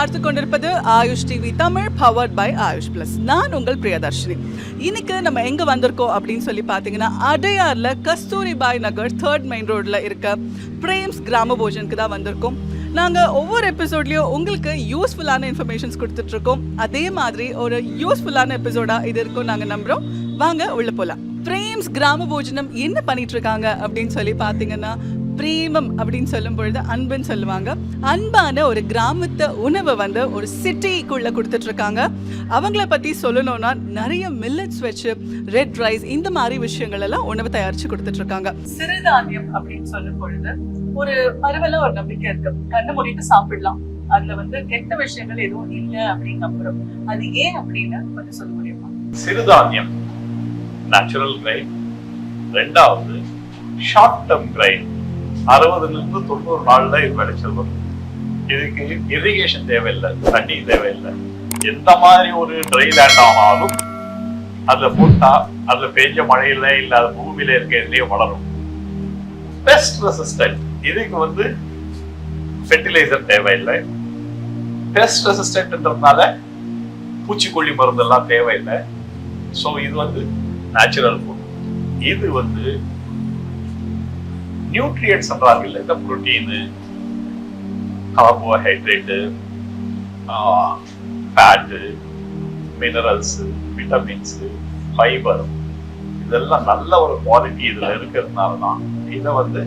பார்த்து கொண்டிருப்பது Ayush TV Tamil powered by Ayush plus நான் உங்கள் பிரியதர்ஷினி. இன்னைக்கு நம்ம எங்க வந்திருக்கோம் அப்படின்னு சொல்லி பார்த்தீங்கன்னா அடையார்ல கஸ்தூரிபாய் நகர் தேர்ட் மெயின் ரோட்ல இருக்க பிரேம்ஸ் கிராம போஜனுக்கு தான் வந்திருக்கோம். நாங்கள் ஒவ்வொரு எபிசோட்லேயும் உங்களுக்கு யூஸ்ஃபுல்லான இன்ஃபர்மேஷன்ஸ் கொடுத்துட்ருக்கோம். அதே மாதிரி ஒரு யூஸ்ஃபுல்லான எபிசோடாக இது இருக்கும் நாங்கள் நம்புகிறோம் வாங்க உள்ளே போகலாம் பிரேம்ஸ் கிராம போஜனம் என்ன பண்ணிட்டு இருக்காங்க அப்படின்னு சொல்லி பார்த்தீங்கன்னா பிரேமம் அப்படின்னு சொல்லும் பொழுது அன்புன்னு சொல்லுவாங்க. அன்பான ஒரு கிராமத்து உணவை வந்து ஒரு சிட்டிக்குள்ள கொடுத்துட்டு இருக்காங்க அவங்கள பத்தி சொல்லணும்னா நிறைய மில்லட்ஸ் வச்சு ரெட் ரைஸ் இந்த மாதிரி விஷயங்கள் எல்லாம் உணவு தயாரிச்சு கொடுத்துட்டு இருக்காங்க சிறுதானியம் அப்படின்னு சொல்லும் பொழுது ஒரு பரவல ஒரு நம்பிக்கை இருக்கு. கண்ணு மூடிட்டு சாப்பிடலாம். அதுல வந்து கெட்ட விஷயங்கள் எதுவும் இல்லை அப்படின்னு நம்புறோம் அது ஏன் அப்படின்னு கொஞ்சம் சொல்ல முடியுமா? சிறுதானியம் நேச்சுரல் கிரைன் ரெண்டாவது ஷார்ட் டேர்ம் கிரைன் அறுபதுல இருந்து தொண்ணூறு நாள்ல இது விளைச்சல் வரும். இதுக்கு இரிகேஷன் தேவையில்லை தண்ணி தேவையில்லை. எந்த மாதிரி ஒரு ட்ரை லேண்ட் ஆனாலும் அதில் போட்டா அதில் பெஞ்ச மழையில இல்லை அது பூமியில இருக்க இதுலயே வளரும். பெஸ்ட் ரெசிஸ்டன்ட் இதுக்கு வந்து ஃபெர்டிலைசர் தேவையில்லை. பெஸ்ட் ரெசிஸ்டன்ட்ன்றதுனால பூச்சிக்கொல்லி மருந்தெல்லாம் தேவையில்லை. ஸோ இது வந்து நேச்சுரல் ஃபுட் இது வந்து நியூட்ரியன்ஸ் சொல்றாங்கல்ல இந்த protein carbohydrate fat minerals vitamins fibre இதெல்லாம் நல்ல ஒரு குவாலிட்டி இதில் இருக்கிறதுனால தான் இதை வந்து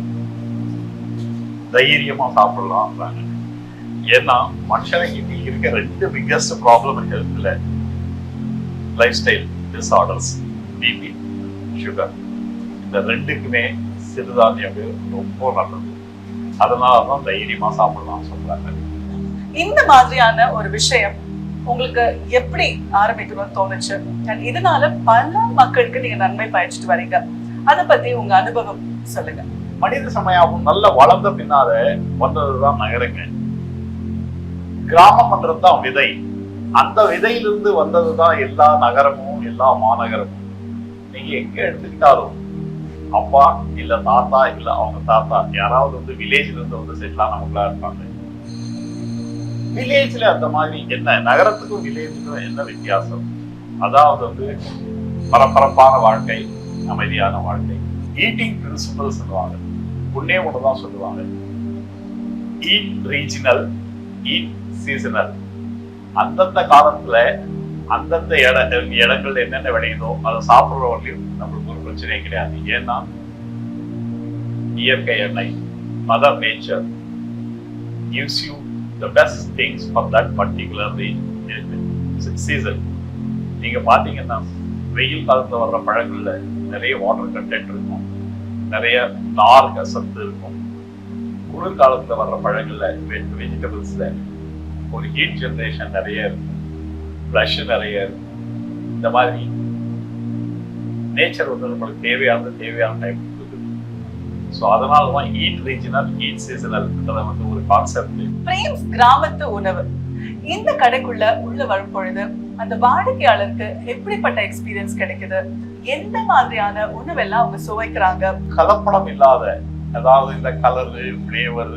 தைரியமாக சாப்பிடலாம்ன்றாங்க. ஏன்னா மனுஷனுக்கு இன்னைக்கு இருக்க ரெண்டு பிக்கஸ்ட் ப்ராப்ளம் ஹெல்த்தில் lifestyle disorders BP sugar இந்த ரெண்டுக்குமே சிறுதானியங்கள் ரொம்ப நல்லது. அதனால தான் தைரியமா சாப்பிடலாம் சொல்றாங்க. இந்த மாதிரியான ஒரு விஷயம் உங்களுக்கு எப்படி ஆரம்பிக்கணும்னு தோணுச்சு? And இதனால பல மக்களுக்கு நீங்க நன்மை பயச்சிட்டு வரீங்க. அத பத்தி உங்க அனுபவம் சொல்லுங்க. மனித சமயம் நல்ல வளர்ந்த பின்னால வந்ததுதான் நகரங்க. கிராமம் தான் விதை. அந்த விதையிலிருந்து வந்ததுதான் எல்லா நகரமும் எல்லா மாநகரமும். நீங்க எங்க எடுத்துக்கிட்டாலும் அப்பா இல்ல தாத்தா இல்ல அவங்க தாத்தா யாராவது வந்து வில்லேஜ்ல இருந்து வந்து செட்டில் ஆனவங்களா இருப்பாங்க. வில்லேஜ்ல அந்த மாதிரி என்ன நகரத்துக்கும் வில்லேஜுக்கும் என்ன வித்தியாசம்? அதாவது வந்து பரபரப்பான வாழ்க்கை அமைதியான வாழ்க்கை. ஈட்டிங் பிரின்சிபல் சொல்லுவாங்க. ஒன்னே ஒண்ணுதான் சொல்லுவாங்க. ஈட் ரீஜினல் ஈட் சீசனல் அந்தந்த காலத்துல அந்தந்த இட இடங்கள்ல என்னென்ன விளையுதோ அதை சாப்பிடுற வரலையும் நம்மளுக்கு ஒரு பிரச்சனையே கிடையாது. ஏன்னா இயற்கை எண்ணெய் mother nature gives you the best things for that particular season நீங்க பாத்தீங்கன்னா வெயில் காலத்துல வர்ற பழங்கள்ல நிறைய வாட்டர் கண்டென்ட் இருக்கும். நிறைய நார் சத்து இருக்கும். குளிர்காலத்தில் வர்ற பழங்கள்ல வெஜிடபிள்ஸ்ல ஒரு ஹீட் ஜென்ரேஷன் நிறைய இருக்கும். ஃப்ளஷ் நிறைய இந்த மாதிரி நேச்சர் வந்து நம்மளுக்கு தேவையானது தேவையான டைம் கொடுக்குது. ஸோ அதனால தான் ஈட் ரீஜனல் ஈட் சீசனல்ன்றத வந்து ஒரு கான்செப்ட் பிரேம்ஸ் கிராமத்து உணவு. இந்த கடைக்குள்ள உள்ள வரும் பொழுது அந்த வாடிக்கையாளருக்கு எப்படிப்பட்ட எக்ஸ்பீரியன்ஸ் கிடைக்குது? எந்த மாதிரியான உணவெல்லாம் அவங்க சுவைக்கிறாங்க? கலப்படம் இல்லாத அதாவது இந்த கலரு ஃப்ளேவர்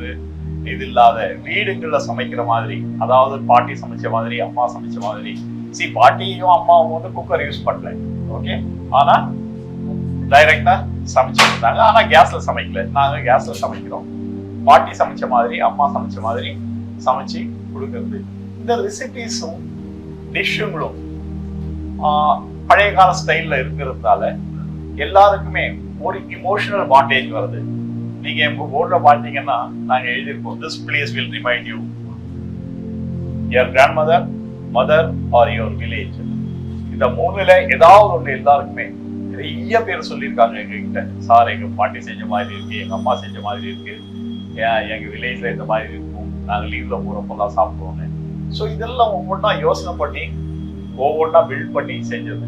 இது இல்லாத வீடுகள்ல சமைக்கிற மாதிரி அதாவது பாட்டி சமைச்ச மாதிரி அம்மா சமைச்ச மாதிரி சி பாட்டியும் அம்மாவும் வந்து குக்கர் யூஸ் பண்ணல. ஓகே ஆனா டைரக்டா கொடுத்தாங்க ஆனா கேஸ்ல சமைக்கல. நாங்க கேஸ்ல சமைக்கிறோம். பாட்டி சமைச்ச மாதிரி அம்மா சமைச்ச மாதிரி சமைச்சு கொடுக்கறது. இந்த ரெசிபிஸும் டிஷ்ஷுங்களும் பழைய கால ஸ்டைல்ல இருக்கிறதுனால எல்லாருக்குமே ஒரு இமோஷனல் பாண்டேஜ் வருது. நீங்க எங்க போர்ட்ல பாத்தீங்கன்னா நாங்க எழுதியிருக்கோம் this place will remind you your grandmother mother or your village இந்த மூணுல ஏதாவது ஒண்ணு எல்லாருக்குமே நிறைய பேர் சொல்லியிருக்காங்க எங்ககிட்ட. சார் எங்க பாட்டி செஞ்ச மாதிரி இருக்கு எங்க அம்மா செஞ்ச மாதிரி இருக்கு. எங்க வில்லேஜ்ல இந்த மாதிரி இருக்கும். நாங்க லீவ்ல போறப்பெல்லாம் சாப்பிடுவோம்னு. ஸோ இதெல்லாம் ஒவ்வொன்றா யோசனை பண்ணி ஒவ்வொன்றா பில்ட் பண்ணி செஞ்சது.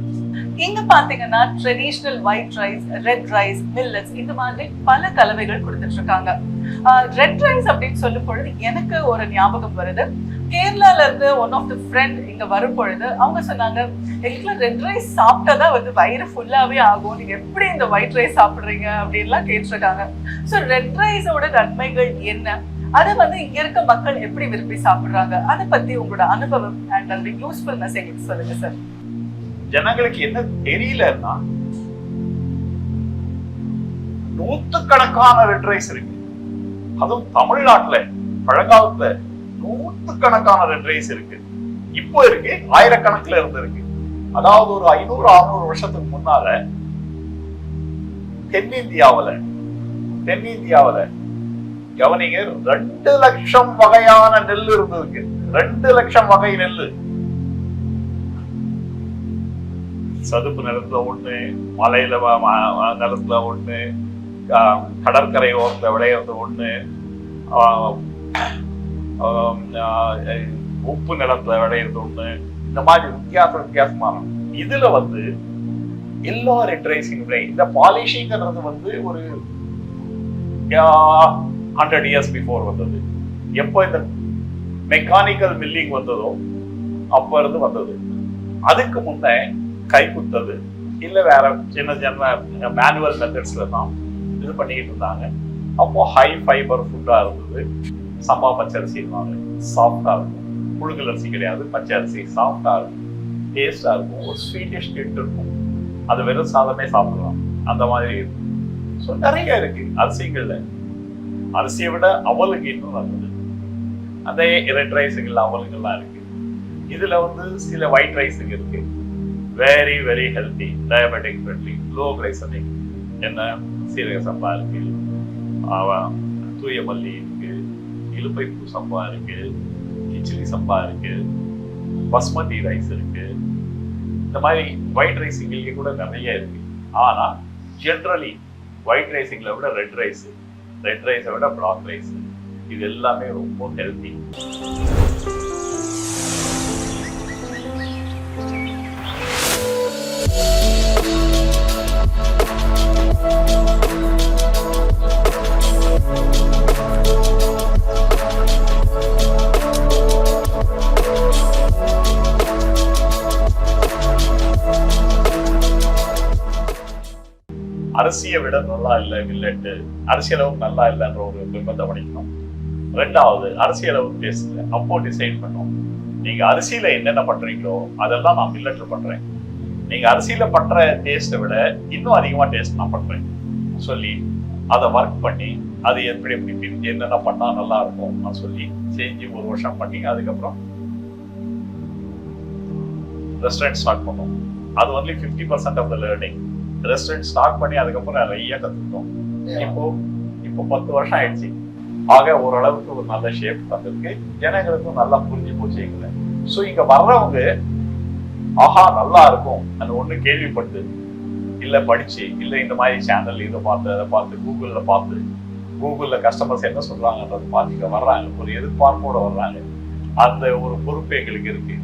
இங்க பாத்தீங்கன்னா traditional white rice red rice millets இந்த மாதிரி பல கலவைகள் கொடுத்துட்டு இருக்காங்க. ரெட் ரைஸ் அப்படின்னு சொல்லும் பொழுது எனக்கு ஒரு ஞாபகம் வருது. கேரளால இருந்து ஒன் ஆஃப் த ஃப்ரெண்ட் இங்க வரும் பொழுது அவங்க சொன்னாங்க எங்களுக்கு ரெட் ரைஸ் சாப்பிட்டாதான் வந்து வயிறு ஃபுல்லாவே ஆகும். நீங்க எப்படி இந்த ஒயிட் ரைஸ் சாப்பிடுறீங்க? அப்படின்லாம் கேட்டிருக்காங்க. ஸோ ரெட் ரைஸோட நன்மைகள் என்ன? அதை வந்து இங்க இருக்க மக்கள் எப்படி விரும்பி சாப்பிடுறாங்க? அதை பத்தி உங்களோட அனுபவம் அண்ட் அந்த யூஸ்ஃபுல்னஸ் எங்களுக்கு சொல்லுங்க சார் ஜனங்களுக்கு என்ன தெரியலன்னா நூத்துக்கணக்கான ரெட் ரைஸ் இருக்கு. அதுவும் தமிழ்நாட்டுல பழங்காலத்துல நூத்துக்கணக்கான ரெட் ரைஸ் இருக்கு. இப்போ இருக்கு ஆயிரக்கணக்குல இருந்து இருக்கு அதாவது ஒரு ஐநூறு அறுநூறு வருஷத்துக்கு முன்னால தென்னிந்தியாவுல தென்னிந்தியாவுல கவனிங்க ரெண்டு லட்சம் வகையான நெல் இருந்திருக்கு. ரெண்டு லட்சம் வகை நெல்லு சதுப்பு நிலத்துல ஒண்ணு மலையில நிலத்துல ஒண்ணு ஆஹ் கடற்கரை ஓரத்துல விளையிறது ஒண்ணு. உப்பு நிலத்துல விளையிறது ஒண்ணு. இந்த மாதிரி வித்தியாச வித்தியாசமான இதுல வந்து எல்லா லிட்ரேசிங் இந்த பாலிஷிங்கிறது வந்து ஒரு ஹண்ட்ரட் இயர்ஸ் பிஃபோர் வந்தது. எப்போ இந்த மெக்கானிக்கல் மில்லிங் வந்ததோ அப்ப இருந்து வந்தது. அதுக்கு முன்னே கை குத்தது இல்ல வேற சின்ன சின்ன மேனுவல் மெத்தட்ஸ்ல தான் இது பண்ணிக்கிட்டு இருந்தாங்க. அப்போ ஹை ஃபைபர் ஃபுட்டா இருந்தது. சம்பா பச்சரிசி சாஃப்டா இருக்கும். புழுங்கல் அரிசி கிடையாது. பச்சை அரிசி சாஃப்டா இருக்கும். டேஸ்டா இருக்கும். ஒரு ஸ்வீட்டிஷ் டென்ட் இருக்கும் அது வெறும் சாதமே சாப்பிடலாம். அந்த மாதிரி இருக்கும். ஸோ நிறைய இருக்கு. அரிசிகள்ல. அரிசியை விட அவலுக்கு இன்னும் நல்லது. அதே ரெட் ரைஸுகள் அவலுங்கள்லாம் இருக்கு. இதுல வந்து சில ஒயிட் ரைஸுங்க இருக்கு. Very very healthy diabetic friendly low glycemic என்ன? சீரக சம்பா இருக்கு. தூய மல்லி இலுப்பை பூ சம்பா இருக்கு கிச்சிலி சம்பா இருக்கு பஸ்மதி ரைஸ் இருக்கு. இந்த மாதிரி ஒயிட் ரைஸ் இங்கே கூட நிறைய இருக்கு. ஆனா ஜென்ரலி ஒயிட் ரைஸிங்களை விட ரெட் ரைஸ் ரெட் ரைஸை விட பிளாக் ரைஸ் இது எல்லாமே ரொம்ப ஹெல்த்தி அரிசியை விட நல்லா இல்லை மில்லட்டு அரிசி அளவுக்கு நல்லா இல்லைன்ற ஒரு பிம்பத்தை படிக்கணும் ரெண்டாவது அரிசி அளவுக்கு டேஸ்ட் இல்லை அப்போ டிசைட் பண்ணும். நீங்க அரிசியில என்னென்ன பண்றீங்களோ அதெல்லாம் நான் மில்லட்ல பண்றேன். நீங்க அரிசியில பண்ற டேஸ்ட்டை விட இன்னும் அதிகமா டேஸ்ட் நான் பண்றேன். சொல்லி அதை ஒர்க் பண்ணி அது எப்படி எப்படி பின்- என்னென்ன பண்ணா நல்லா இருக்கும் நான் சொல்லி செஞ்சு ஒரு வருஷம் பண்ணி அதுக்கப்புறம் ரெஸ்டாரண்ட் ஸ்டார்ட் பண்ணோம். அது only fifty percent of the learning restaurant start பண்ணி அதுக்கப்புறம் நிறைய கத்துக்கிட்டோம். இப்போ இப்போ பத்து வருஷம் ஆயிடுச்சு. ஆக ஓரளவுக்கு ஒரு நல்ல ஷேப் வந்திருக்கு. ஜனங்களுக்கும் நல்லா புரிஞ்சு போச்சு எங்களை. ஸோ இங்க வர்றவங்க ஆஹா நல்லா இருக்கும். அந்த ஒண்ணு கேள்விப்பட்டு இல்ல படிச்சு இல்ல இந்த மாதிரி சேனல் இதை பார்த்து அதை பார்த்து கூகுள்ல பார்த்து கூகுள்ல கஸ்டமர்ஸ் என்ன சொல்றாங்கன்றத பார்த்து இங்க வர்றாங்க. ஒரு எதிர்பார்ப்போட வர்றாங்க. அந்த ஒரு பொறுப்பு எங்களுக்கு இருக்கு.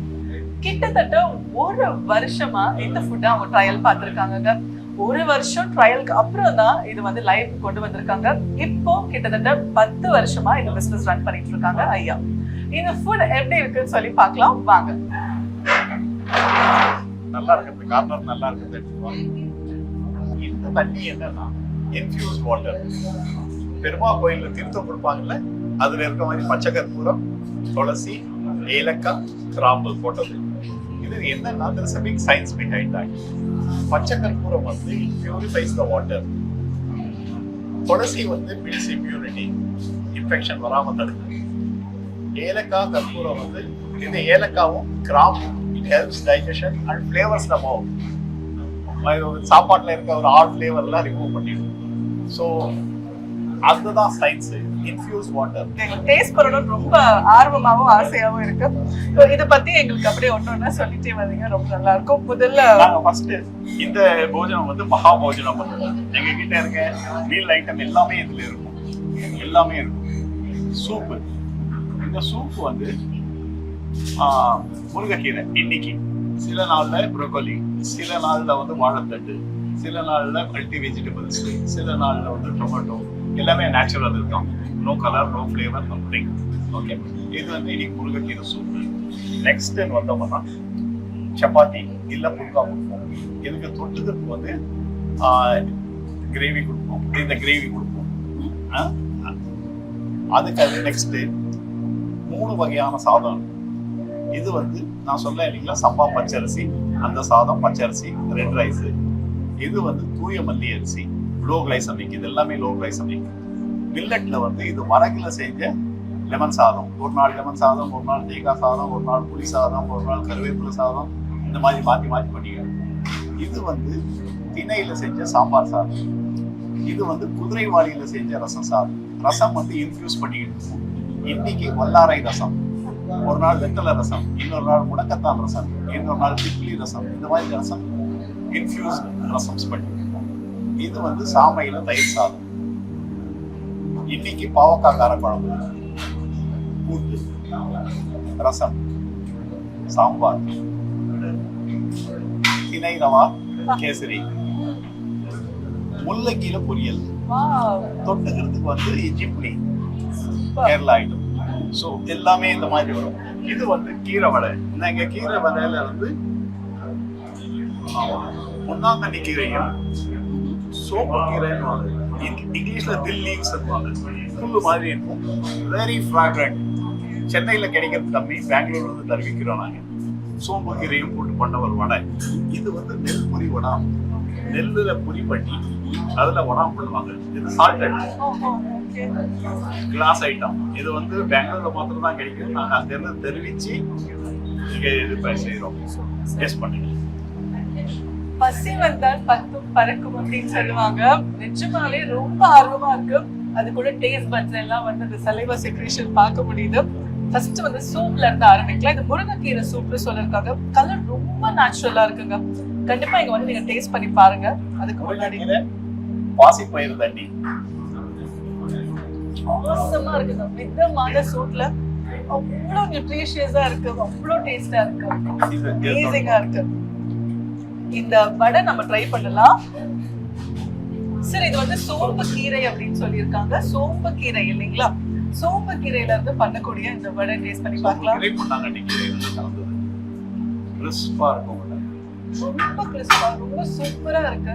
கிட்டத்தட்ட ஒரு வருஷமா இந்த ஃபுட்டை அவங்க ட்ரையல் பார்த்திருக்காங்கங்க ஒரு வருஷம் ட்ரையலுக்கு அப்புறம் தான் இது வந்து லைவ் கொண்டு வந்திருக்காங்க. இப்போ கிட்டத்தட்ட பத்து வருஷமா இந்த பிசினஸ் ரன் பண்ணிட்டு இருக்காங்க ஐயா. இந்த ஃபுட் எப்படி இருக்குன்னு சொல்லி பார்க்கலாம். வாங்க. நல்லா இருக்குது கார்னர் நல்லா இருக்குது இந்த தண்ணி என்னன்னா இன்ஃபியூஸ் வாட்டர் பெருமா கோயில்ல தீர்த்தம் கொடுப்பாங்கல்ல அதுல இருக்க மாதிரி பச்சை கற்பூரம் துளசி ஏலக்காய் கிராம்பு போட்டது. இது என்னன்னா there's science big science behind பச்சை கற்பூரம் வந்து பியூரிஃபைஸ் த வாட்டர் துளசி வந்து பில்ஸ் இம்யூனிட்டி இன்ஃபெக்ஷன் வராமல் தடுக்குது ஏலக்காய் கற்பூரம் வந்து இந்த ஏலக்காவும் கிராம்பும் it helps digestion and flavours நம்ம சாப்பாட்டில் இருக்க ஒரு ஆட் ஃப்ளேவர்லாம் ரிமூவ் பண்ணிடும். ஸோ அதுதான் சயின்ஸு இன்ஃபியூஸ் வாட்டர் எங்களுக்கு டேஸ்ட் பண்ணணும்னு ரொம்ப ஆர்வமாவும் ஆசையாவும் இருக்கு. So, இத பத்தி எங்களுக்கு அப்படியே ஒண்ணு ஒண்ணா சொல்லிட்டே வந்தீங்க. ரொம்ப நல்லா இருக்கும். முதல்ல ஃபர்ஸ்ட் இந்த போஜனம் வந்து மகா போஜனம் பண்ணுவோம். எங்க கிட்ட இருக்க மீல் ஐட்டம் எல்லாமே இதுல இருக்கும். எல்லாமே இருக்கும். சூப்பு இந்த சூப் வந்து முருங்கைக்கீரை இன்னைக்கு. சில நாள்ல ப்ரோக்கோலி சில நாள்ல வந்து வாழைத்தண்டு சில நாள்ல மல்டி வெஜிடபிள்ஸ் சில நாள்ல வந்து டொமேட்டோ எல்லாமே நேச்சுரல் இருக்கும். No colour no flavour nothing okay இது வந்து இன்னைக்கு முருங்கைக்கீரை சூப் நெக்ஸ்ட் வந்தோம்னா சப்பாத்தி இல்ல புல்கா கொடுப்போம். இதுக்கு தொட்டுதற்கு வந்து கிரேவி கொடுப்போம். இந்த கிரேவி கொடுப்போம். அதுக்கு அது நெக்ஸ்ட் மூணு வகையான சாதம். இது வந்து நான் சொல்ல இல்லைங்களா சம்பா பச்சரிசி அந்த சாதம் பச்சரிசி ரெட் ரைஸ். இது வந்து தூய மல்லி அரிசி லோ கிளைசமிக் இது எல்லாமே லோ கிளைசமிக் மில்லட்ல வந்து இது வரகுல செஞ்ச லெமன் சாதம். ஒரு நாள் லெமன் சாதம் ஒரு நாள் தேங்காய் சாதம் ஒரு நாள் புளி சாதம் ஒரு நாள் கருவேப்பிலை சாதம் இந்த மாதிரி மாற்றி மாற்றி பண்ணிக்கிறோம் இது வந்து திணையில செஞ்ச சாம்பார் சாதம். இது வந்து குதிரைவாளியில செஞ்ச ரசம் சாதம். ரசம் வந்து இன்ஃபியூஸ் பண்ணிக்கிட்டு இன்னைக்கு வல்லாரை ரசம். ஒரு நாள் வெத்தலை ரசம் இன்னொரு நாள் முடக்கத்தான் ரசம் இன்னொரு நாள் திப்ளி ரசம் இந்த மாதிரி ரசம் இன்ஃபியூஸ் ரசம்ஸ் பண்ணி. இது வந்து சாமையில தயிர் சாதம். இன்னைக்கு பாவக்காய் காரக்குழம்பு கூட்டு ரசம் சாம்பார் திணை ரவா கேசரி முள்ளங்கீரை பொரியல் தொட்டுக்கிறதுக்கு வந்து இஞ்சி புளி கேரளா ஐட்டம் ஸோ எல்லாமே இந்த மாதிரி வரும் இது வந்து கீரை வடை இந்த இங்க கீரை வடையில வந்து முன்னாங்கண்ணி கீரையும் சோப்பு கீரைன்னு இங்கிலீஷ்ல தில் லீவ்ஸ் புல்லு மாதிரி இருக்கும். வெரி ஃப்ராக்ரண்ட் சென்னையில கிடைக்கிறது கம்மி பெங்களூர் வந்து தருவிக்கிறோம் நாங்க. சோம்பு கீரையும் போட்டு பண்ண ஒரு வடை. இது வந்து நெல் பொரி வடாம் நெல்லுல பொரி பண்ணி அதுல வடாம் பண்ணுவாங்க இது சால்டட் கிளாஸ் ஐட்டம் இது வந்து பெங்களூர்ல மாத்திரம் தான் கிடைக்கும் நாங்க அங்க இருந்து தெரிவிச்சு இங்க இது ப- டெஸ்ட் பண்ணுங்க பசி வந்தால் பத்தும் பறக்கும் அப்படின்னு சொல்லுவாங்க. நிஜமாலே ரொம்ப ஆர்வமா இருக்கு. அது கூட டேஸ்ட் பட்ஸ் எல்லாம் வந்து அந்த சலைவா செக்ரேஷன் பார்க்க முடியுது. ஃபர்ஸ்ட் வந்து சூப்ல இருந்து ஆரம்பிக்கலாம். இந்த முருங்கைக்கீரை சூப்னு சொல்லிருக்காங்க கலர் ரொம்ப நேச்சுரலா இருக்குங்க. கண்டிப்பா இங்க வந்து நீங்க டேஸ்ட் பண்ணி பாருங்க. அதுக்கு முன்னாடி. பாசி பயிர் தண்ணி அவசரமா இருக்குங்க மிதமான சூட்ல அவ்வளோ நியூட்ரிஷியஸா இருக்கு. அவ்வளோ டேஸ்டா இருக்கு. அமேசிங்கா இருக்கு. இந்த வடை நம்ம ட்ரை பண்ணலாம். சார் இது வந்து சோம்பு கீரை அப்படின்னு சொல்லியிருக்காங்க. சோம்பு கீரை இல்லைங்களா? சோம்பு கீரையில இருந்து பண்ணக்கூடிய இந்த வடை டேஸ்ட் பண்ணி பார்க்கலாம். கிறிஸ்பா இருக்கும். ரொம்ப கிறிஸ்பா ரொம்ப சூப்பரா இருக்கு.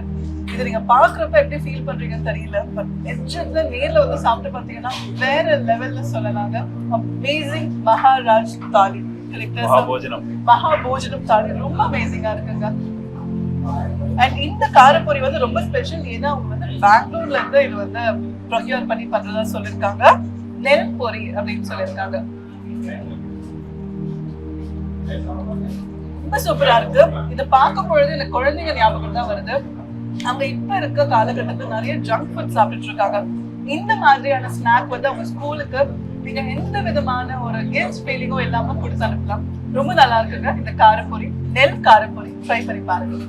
இது நீங்க பாக்குறப்ப எப்படி ஃபீல் பண்றீங்கன்னு தெரியல. பட் எட்ஜஸ்ல நேர்ல வந்து சாப்பிட்டு பாத்தீங்கன்னா வேற லெவல்ல சொல்லலாங்க. அமேசிங் மகாராஜ் தாலி. மகாபோஜனம். மகா போஜனம் தாலி. ரொம்ப அமேசிங்கா இருக்குங்க. அண்ட் இந்த காரப்பொரி வந்து ரொம்ப ஸ்பெஷல் ஏன்னா அவங்க வந்து பெங்களூர்ல இருந்து இது வந்து ப்ரொக்யூர் பண்ணி பண்றதா சொல்லிருக்காங்க. நெல் பொரி அப்படின்னு சொல்லியிருக்காங்க ரொம்ப சூப்பரா இருக்கு. இதை பார்க்கும் பொழுது எனக்கு குழந்தைங்க ஞாபகம் தான் வருது. அவங்க இப்ப இருக்க காலகட்டத்துல நிறைய ஜங்க் ஃபுட் சாப்பிட்டுட்டு இருக்காங்க. இந்த மாதிரியான ஸ்நாக் வந்து அவங்க ஸ்கூலுக்கு நீங்க எந்த விதமான ஒரு கேம்ஸ் ஃபீலிங்கோ இல்லாம கொடுத்து அனுப்பலாம். ரொம்ப நல்லா இருக்குங்க. இந்த காரப்பொரி நெல் காரப்பொரி ட்ரை பண்ணி பாருங்க.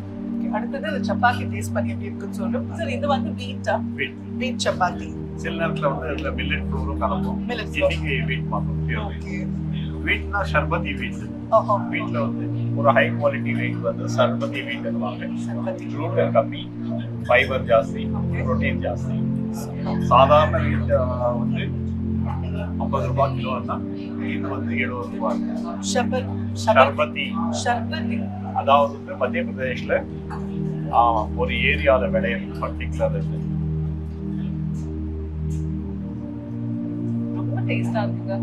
அடுத்தது சப்பாத்தி டேஸ்ட் பண்ணி எப்படி இருக்குன்னு சொல்றோம் சார் இது வந்து வீட்டா வீட் சப்பாத்தி. சில நேரத்துல வந்து இதுல மில்லட் ஃப்ளோரும் கலப்போம். இன்னைக்கு வீட். ஓகே வீட்னா ஷர்பதி வீட் வீட்ல வந்து ஒரு ஹை குவாலிட்டி வீட் வந்து சர்பதி வீட்னுவாங்க சப்பாத்தி குளூட்டன் கம்மி ஃபைபர் ஜாஸ்தி. புரோட்டீன் ஜாஸ்தி. சாதாரண வீட் வந்து ஐம்பது ரூபாய் கிலோ தான் இது வந்து எழுபது ரூபாய். ஷபத் ஷபத் ஷர்பதி ஷர்பத்தி அதாவது வந்து மத்திய பிரதேஷ்ல ஆ, ஒரு ஏரியால விளையும் பர்டிகுலர் இது. ரொம்ப டேஸ்டா இருக்குங்க.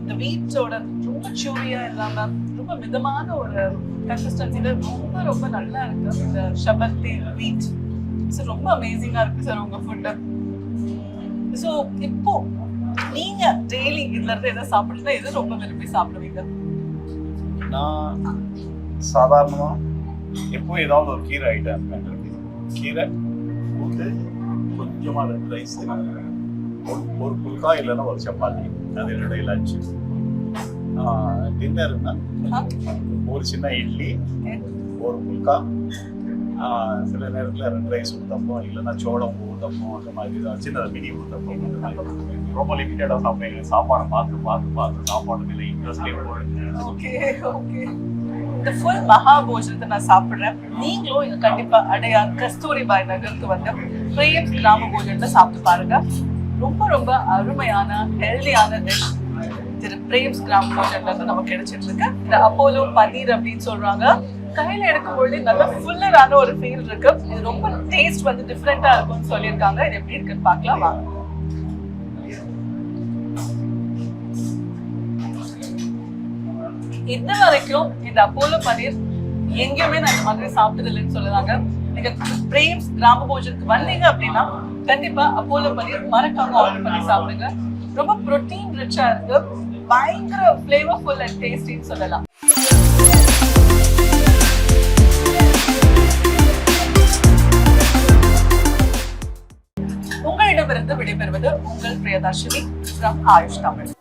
இந்த வீட்டோட ரொம்ப சூரியா இல்லாம ரொம்ப மிதமான ஒரு கன்சிஸ்டன்சில ரொம்ப ரொம்ப நல்லா இருக்கு. இந்த ஷபத்தி வீட் ஸோ ரொம்ப அமேசிங்கா இருக்கு சார் உங்க ஃபுட்டு ஸோ இப்போ நீங்க டெய்லி இதுல இருந்து எதை சாப்பிடுறதா எது ரொம்ப விரும்பி சாப்பிடுவீங்க? நான் சாதாரணமா? எப்போ ஏதாவது ஒரு கீரை ஐட்டம் கீரை கூட்டு கொஞ்சமா ரெண்டு ரைஸ் ஒரு புல்கா இல்லைன்னா ஒரு சப்பாத்தி. அது என்னுடைய லஞ்ச் டின்னர்னா ஒரு சின்ன இட்லி ஒரு புல்கா சில நேரத்துல ரெண்டு ரைஸ் ஊத்தப்போம் இல்லைன்னா சோளம் ஊத்தப்போம் அந்த மாதிரி ஏதாவது சின்னதாக மினி ஊத்தப்போம் அந்த மாதிரி ரொம்ப லிமிட்டடாக சாப்பிடுங்க. சாப்பாடை பார்த்து பார்த்து பார்த்து சாப்பாடு மேலே இன்ட்ரெஸ்டே ஓகே. இந்த ஃபுல் மகா போஜனத்தை நான் சாப்பிடுறேன். நீங்களும் இங்க கண்டிப்பா அடையார் கஸ்தூரி பாய் நகருக்கு வந்து பிரேம் கிராம போஜனத்தை சாப்பிட்டு பாருங்க. ரொம்ப ரொம்ப அருமையான ஹெல்தியான டிஷ் திரு பிரேம்ஸ் கிராம போஜன்ல இருந்து நமக்கு கிடைச்சிட்டு இருக்கு இந்த அப்போலோ பன்னீர் அப்படின்னு சொல்றாங்க. கையில எடுக்கும்பொழுது நல்ல ஃபுல்லரான ஒரு ஃபீல் இருக்கு. இது ரொம்ப டேஸ்ட் வந்து டிஃப்ரெண்டா இருக்கும்னு சொல்லியிருக்காங்க. இது எப்படி இருக்குன்னு பார்க்கலாம். வாங்க. இது வரைக்கும் இந்த அப்போலோ பன்னீர் எங்கேயுமே நான் இந்த மாதிரி சாப்பிட்டது இல்லைன்னு சொல்லுறாங்க நீங்க பிரேம்ஸ் கிராம போஜனுக்கு வந்தீங்க அப்படின்னா கண்டிப்பா அப்போலோ பன்னீர் மறக்காம ஆர்டர் பண்ணி சாப்பிடுங்க. ரொம்ப ப்ரோட்டீன் ரிச்சா இருக்கு. பயங்கர ஃபிளேவர்ஃபுல் அண்ட் டேஸ்டின்னு சொல்லலாம். உங்களிடமிருந்து விடைபெறுவது உங்கள் பிரியதர்ஷினி ஃப்ரம் ஆயுஷ் தமிழ்.